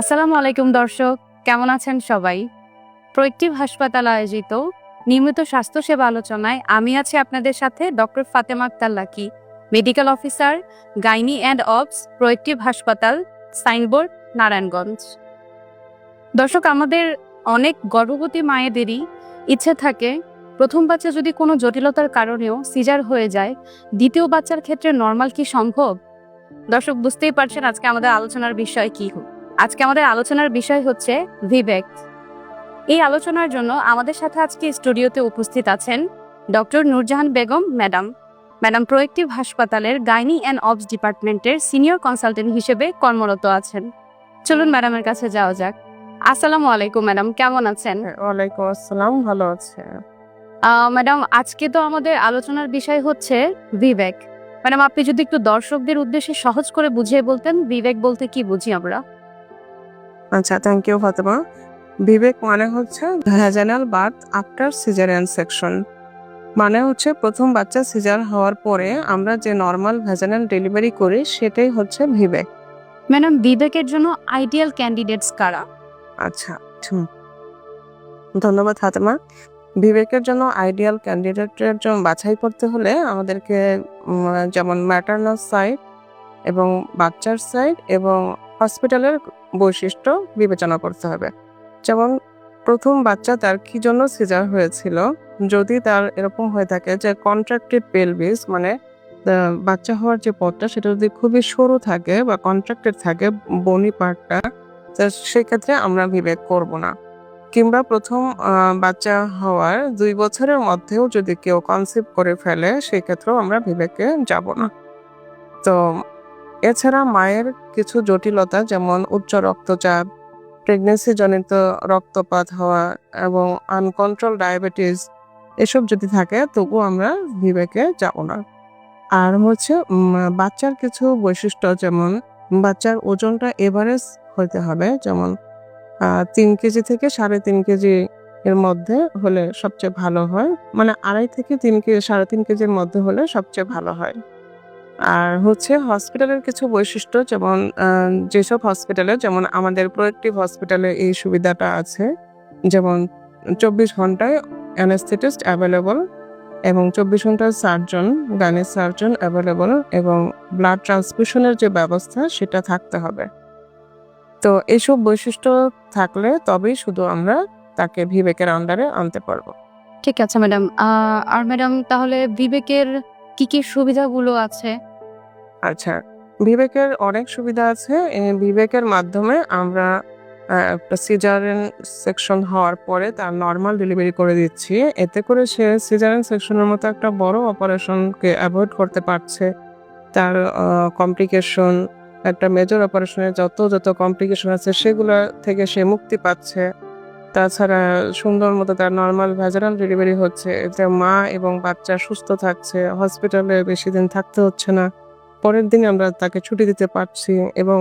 আসসালামু আলাইকুম দর্শক, কেমন আছেন সবাই? প্রোয়েক্টিভ হাসপাতাল আয়োজিত নিয়মিত স্বাস্থ্যসেবা আলোচনায় আমি আছি আপনাদের সাথে doctor Fatema Akter Lucky, medical officer, gynae and obs, proactive হাসপাতাল, সাইনবোর্ড, নারায়ণগঞ্জ। দর্শক, আমাদের অনেক গর্ভবতী মায়েদেরই ইচ্ছে থাকে, প্রথম বাচ্চা যদি কোনো জটিলতার কারণেও সিজার হয়ে যায়, দ্বিতীয় বাচ্চার ক্ষেত্রে নর্মাল কি সম্ভব? দর্শক, বুঝতেই পারছেন আজকে আমাদের আলোচনার বিষয় কি। হোক আজকে আমাদের আলোচনার বিষয় হচ্ছে ভিবেক এই আলোচনার জন্য আমাদের সাথে আজকে স্টুডিওতে উপস্থিত আছেন doctor Nurjahan Begum madam. Madam proactive হাসপাতালের গাইনি অ্যান্ড অবস ডিপার্টমেন্টের সিনিয়র কনসালটেন্ট হিসেবে কর্মরত আছেন। চলুন ম্যাডামের কাছে যাওয়া যাক। আসসালামু আলাইকুম ম্যাডাম। কেমন আছেন? ওয়ালাইকুম আসসালাম ভালো আছে। ম্যাডাম আজকে তো আমাদের আলোচনার বিষয় হচ্ছে বিবেক। ম্যাডাম আপনি যদি একটু দর্শকদের উদ্দেশ্যে সহজ করে বুঝিয়ে বলতেন বিবেক বলতে কি বুঝি আমরা? আচ্ছা থ্যাংক ইউ ফাতেমা। বিবেক মানে হচ্ছে vaginal birth after caesarean section মানে হচ্ছে প্রথম বাচ্চা সিজার হওয়ার পরে আমরা যে নর্মাল ভ্যাজানাল ডেলিভারি করি সেটাই হচ্ছে বিবেক। ম্যাডাম বিবেকের জন্য আইডিয়াল ক্যান্ডিডেটস কারা? আচ্ছা ধন্যবাদ ফাতেমা। বিবেকের জন্য আইডিয়াল ক্যান্ডিডেটের জন্য বাছাই করতে হলে আমাদেরকে যেমন ম্যাটার্নাল সাইড এবং বাচ্চার সাইড এবং হসপিটালের বৈশিষ্ট্য বিবেচনা করতে হবে। যেমন, প্রথম বাচ্চা তার কি জন্য সিজার হয়েছিল? যদি তার এরকম হয়ে থাকে যে কন্ট্রাক্টেড পেলভিস মানে বাচ্চা হওয়ার যে পথটা, সেটা যদি খুবই সরু থাকে বা কন্ট্রাক্টেড থাকে বনি পার্টটা সেক্ষেত্রে আমরা বিবেক করব না। কিংবা প্রথম বাচ্চা হওয়ার দুই বছরের মধ্যেও যদি কেউ কনসিভ করে ফেলে, সেক্ষেত্রেও আমরা বিবেকে যাব না। তো এছাড়া মায়ের কিছু জটিলতা, যেমন উচ্চ রক্তচাপ প্রেগনেন্সি জনিত রক্তপাত হওয়া এবং আনকন্ট্রোল ডায়াবেটিস এসব যদি থাকে তবু আমরা বিবেকে যাব না। আর হচ্ছে বাচ্চার কিছু বৈশিষ্ট্য, যেমন বাচ্চার ওজনটা এভারেজ হতে হবে, যেমন তিন কেজি থেকে সাড়ে তিন কেজি এর মধ্যে হলে সবচেয়ে ভালো হয় মানে আড়াই থেকে তিন কেজি সাড়ে তিন কেজির মধ্যে হলে সবচেয়ে ভালো হয়। আর হচ্ছে হসপিটালের কিছু বৈশিষ্ট্য, যেমন যেসব হসপিটালে যেমন আমাদের প্রোয়েক্টিভ হসপিটালে এই সুবিধাটা আছে। যেমন, চব্বিশ ঘন্টায় অ্যানেস্থেটিস্ট অ্যাভেলেবল এবং চব্বিশ ঘন্টায় সার্জন গানের সার্জন অ্যাভেলেবল এবং ব্লাড ট্রান্সফিউশনের যে ব্যবস্থা, সেটা থাকতে হবে। তো এসব বৈশিষ্ট্য থাকলে তবেই শুধু আমরা তাকে বিবেকের আন্ডারে আনতে পারব। ঠিক আছে ম্যাডাম আর ম্যাডাম তাহলে বিবেকের কি কি সুবিধাগুলো আছে? আচ্ছা বিবেকের অনেক সুবিধা আছে। বিবেকের মাধ্যমে আমরা সিজারেন সেকশন হওয়ার পরে তার নর্মাল ডেলিভারি করে দিচ্ছি। এতে করে সে সিজারেন সেকশনের মতো একটা বড় অপারেশনকে অ্যাভয়েড করতে পারছে। তার কমপ্লিকেশন একটা মেজর অপারেশনের যত যত কমপ্লিকেশন আছে সেগুলো থেকে সে মুক্তি পাচ্ছে। তাছাড়া সুন্দর মতো তার নর্মাল ভ্যাজারাল ডেলিভারি হচ্ছে। এতে মা এবং বাচ্চা সুস্থ থাকছে। হসপিটালে বেশি দিন থাকতে হচ্ছে না। পরের দিন আমরা তাকে ছুটি দিতে পারছি এবং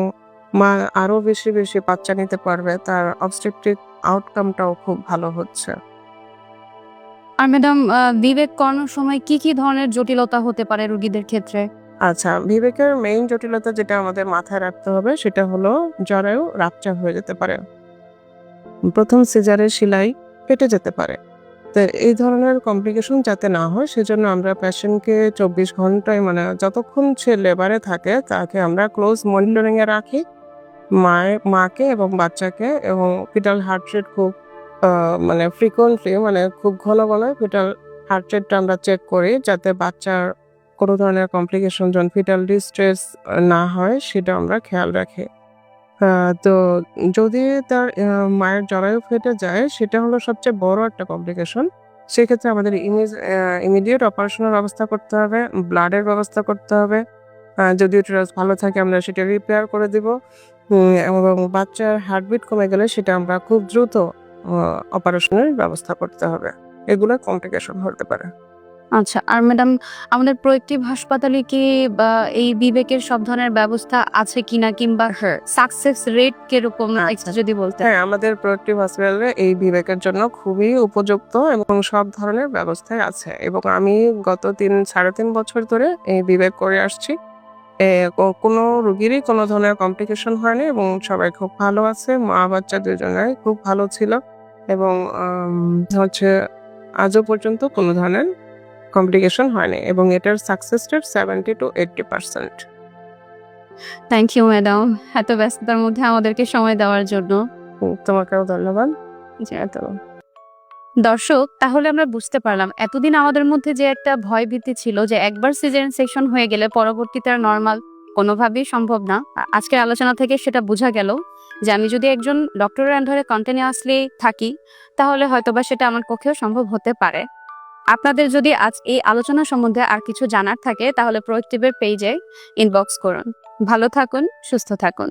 মা আরও বেশি বেশি বাচ্চা নিতে পারবে তার অবস্ট্রিকটিভ আউটকামটাও খুব ভালো হচ্ছে। আর ম্যাডাম বিবেক করানোর সময় কি কি ধরনের জটিলতা হতে পারে রোগীদের ক্ষেত্রে? আচ্ছা বিবেকের মেইন জটিলতা যেটা আমাদের মাথায় রাখতে হবে সেটা হলো জরায়ু রাপচার হয়ে যেতে পারে। প্রথম সিজারের সেলাই কেটে যেতে পারে। তো এই ধরনের কমপ্লিকেশন যাতে না হয়, সেজন্য আমরা পেশেন্টকে চব্বিশ ঘন্টায় মানে যতক্ষণ সে লেবারে থাকে, তাকে আমরা ক্লোজ মনিটরিং এ রাখি। মায়ের মাকে এবং বাচ্চাকে এবং ফিটাল হার্ট রেট খুব মানে ফ্রিকোয়েন্টলি মানে খুব ঘন ঘন ফিটাল হার্ট রেটটা আমরা চেক করি, যাতে বাচ্চার কোনো ধরনের কমপ্লিকেশন যখন ফিটাল ডিস্ট্রেস না হয়, সেটা আমরা খেয়াল রাখি। তো যদি তার মায়ের জরায়ু ফেটে যায়, সেটা হলো সবচেয়ে বড় একটা কমপ্লিকেশন সেক্ষেত্রে আমাদের ইমিজ ইমিডিয়েট অপারেশনের ব্যবস্থা করতে হবে ব্লাডের ব্যবস্থা করতে হবে। যদি উটেরাস ভালো থাকে, আমরা সেটা রিপেয়ার করে দিব। এবং বাচ্চার হার্টবিট কমে গেলে সেটা আমরা খুব দ্রুত অপারেশনের ব্যবস্থা করতে হবে। এগুলো কমপ্লিকেশন হতে পারে। আচ্ছা আর ম্যাডাম আমাদের প্রোয়েক্টিভ হাসপাতালে কি বা, এই বিবেকের সব ধরনের ব্যবস্থা আছে কিনা কিংবা হ্যাঁ। সাকসেস রেট কীরকম? আচ্ছা। যদি বলতে হ্যাঁ আমাদের প্রোডাক্টিভ হসপিটালে এই বিবেকের জন্য খুবই উপযুক্ত এবং সব ধরনের ব্যবস্থাই আছে এবং আমি গত তিন সাড়ে তিন বছর ধরে এই বিবেক করে আসছি। কোনো রুগীরই কোনো ধরনের কমপ্লিকেশন হয়নি এবং সবাই খুব ভালো আছে মা বাচ্চা দুজনের খুব ভালো ছিল এবং হচ্ছে আজও পর্যন্ত কোনো ধরনের কমপ্লিকেশন হয়নি এবং এটার success rate seventy to eighty percent thank you madam এত ব্যস্ততার মধ্যে আমাদেরকে সময় দেওয়ার জন্য। তোমাকেও ধন্যবাদ। দর্শক তাহলে আমরা বুঝতে পারলাম এতদিন আমাদের মধ্যে যে একটা ভয় ভীতি ছিল যে একবার সিজারিয়ান সেকশন হয়ে গেলে পরবর্তীতে আর নর্মাল কোনোভাবেই সম্ভব না। আজকের আলোচনা থেকে সেটা বোঝা গেল যে আমি যদি একজন ডক্টরের আন্ডারে কন্টিনিউয়াসলি থাকি তাহলে হয়তোবা সেটা আমার পক্ষেও সম্ভব হতে পারে। আপনাদের যদি আজ এই আলোচনা সম্বন্ধে আর কিছু জানার থাকে, তাহলে প্রোয়েক্টিভের পেজে ইনবক্স করুন। ভালো থাকুন, সুস্থ থাকুন।